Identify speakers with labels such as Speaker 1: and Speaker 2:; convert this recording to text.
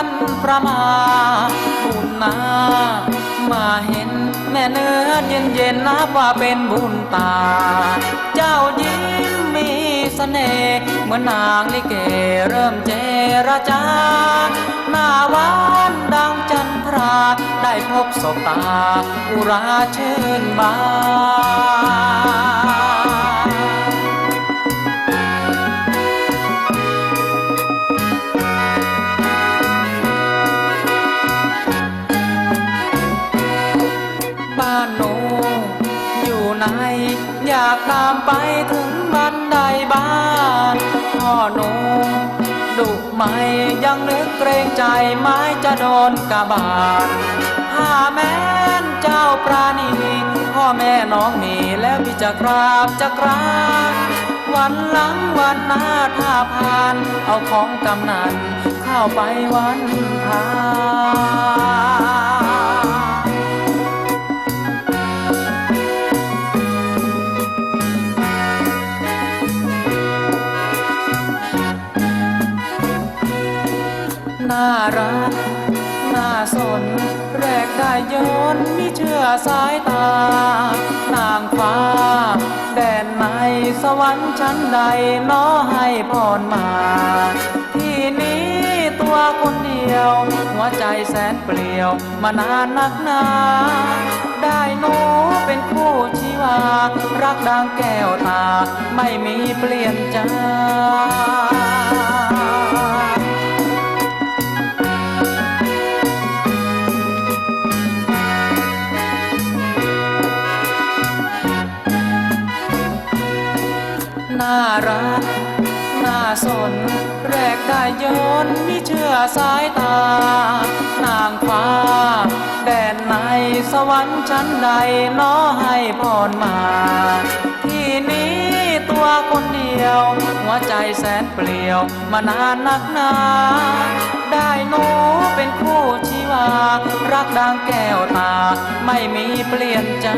Speaker 1: วพลันประมาบุญนา มาเห็นแม่เนื้อเย็นเย็นนับว่าเป็นบุญตา เจ้ายิ้มมีเสน่ห์เหมือนนางลิเกเริ่มเจรจา หน้าหวานดังจันทรา ได้พบศบตาอุราชื่นบานากตามไปถึงบันไดบ้านพ่อหนูดุไหมยังนึกเกรงใจไม้จะโดนกระบาดถ้าแม้นเจ้าปราณีพ่อแม่น้องมีแล้วพี่จะกราบจะกราบวันหลังวันหน้าถ้าผ่าน เอาของกำนันเข้าไปวันทาน รักน่าสนแรกได้ยนต์มิเชื่อสายตา นางฟ้า แดนในสวรรค์ชั้นใดน้อให้พรมา ที่นี้ตัวคนเดียว หัวใจแสนเปลี่ยวมานานนักหนา ได้หนูเป็นคู่ชีวา รักดังแก้วตา ไม่มีเปลี่ยนใจ น่ารัก น่าสน แรกได้ยนต์มิเชื่อสายตา นางฟ้า แดนในสวรรค์ชั้นใดน้อให้พรมา ที่นี้ตัวคนเดียว หัวใจแสนเปลี่ยว มานานนักหนาได้หนูเป็นคู่ชีวา รักดังแก้วตา ไม่มีเปลี่ยนใจ